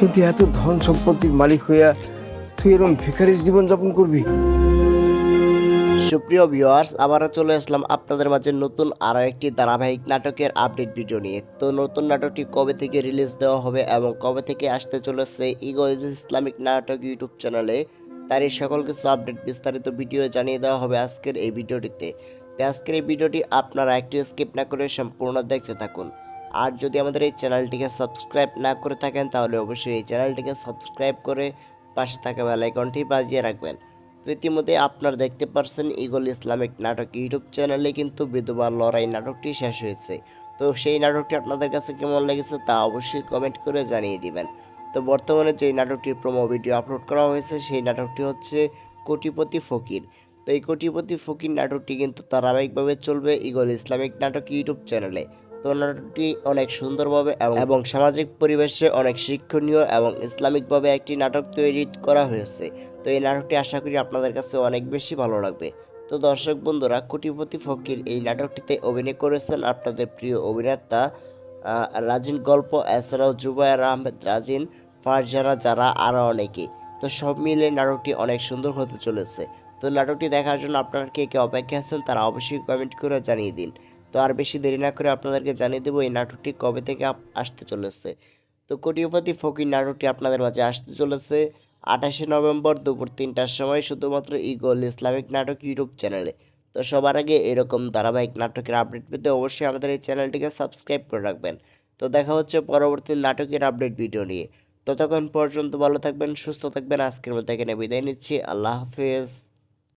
কিন্তু এত ধন সম্পত্তির মালিক হইয়া তুই এরকম ভিখারির জীবন যাপন করবি? সুপ্রিয় ভিউয়ার্স আবারও চলে আসলাম আপনাদের মাঝে নতুন আরও একটি ধারাবাহিক নাটকের আপডেট ভিডিও নিয়ে। তো নতুন নাটকটি কবে থেকে রিলিজ দেওয়া হবে এবং কবে থেকে আসতে চলেছে ইগো ইসলামিক নাটক ইউটিউব চ্যানেলে তার এই সকল কিছু আপডেট বিস্তারিত ভিডিও জানিয়ে দেওয়া হবে আজকের এই ভিডিওটিতে আজকের এই ভিডিওটি আপনারা একটু স্কিপ না করে সম্পূর্ণ দেখতে থাকুন। আর যদি আমাদের এই চ্যানেলটিকে সাবস্ক্রাইব না করে থাকেন, তাহলে অবশ্যই এই চ্যানেলটিকে সাবস্ক্রাইব করে পাশে থাকা বেল আইকনটি বাজিয়ে রাখবেন। তো ইতিমধ্যে আপনারা দেখতে পারছেন ইগল ইসলামিক নাটক ইউটিউব চ্যানেলে কিন্তু বিধবা লড়াই নাটকটি শেষ হয়েছে। তো সেই নাটকটি আপনাদের কাছে কেমন লেগেছে তা অবশ্যই কমেন্ট করে জানিয়ে দিবেন। তো বর্তমানে যে নাটকটির প্রোমো ভিডিও আপলোড করা হয়েছে, সেই নাটকটি হচ্ছে কোটিপতি ফকির। এই কোটিপতি ফকির নাটকটি কিন্তু ধারাবাহিকভাবে চলবে ইগল ইসলামিক নাটক ইউটিউব চ্যানেলে। তো নাটকটি অনেক সুন্দরভাবে এবং সামাজিক পরিবেশে অনেক শিক্ষণীয় এবং ইসলামিকভাবে একটি নাটক তৈরি করা হয়েছে। তো এই নাটকটি আশা করি আপনাদের কাছে অনেক বেশি ভালো লাগবে। তো দর্শক বন্ধুরা, কোটিপতি ফকির এই নাটকটিতে অভিনয় করেছেন আপনাদের প্রিয় অভিনেতা রাজিন গল্প, এছাড়াও জুবায়ের আহমেদ, রাজিন, ফারজানা, যারা আরও অনেকে। তো সব মিলে নাটকটি অনেক সুন্দর হতে চলেছে। তো নাটকটি দেখার জন্য আপনারা কে কে অপেক্ষা আছেন তারা অবশ্যই কমেন্ট করে জানিয়ে দিন। তো আর বেশি দেরি না করে আপনাদেরকে জানিয়ে দেবো এই নাটকটি কবে থেকে আসতে চলেছে। তো কোটিপতি ফকির নাটকটি আপনাদের মাঝে আসতে চলেছে আঠাশে নভেম্বর দুপুর তিনটার সময় শুধুমাত্র ইগল ইসলামিক নাটক ইউটিউব চ্যানেলে। তো সবার আগে এরকম ধারাবাহিক নাটকের আপডেট পেতে অবশ্যই আমাদের এই চ্যানেলটিকে সাবস্ক্রাইব করে রাখবেন। তো দেখা হচ্ছে পরবর্তী নাটকের আপডেট ভিডিও নিয়ে। ততক্ষণ পর্যন্ত ভালো থাকবেন সুস্থ থাকবেন। আজকের মতো এখানে বিদায় নিচ্ছি। আল্লাহ হাফেজ।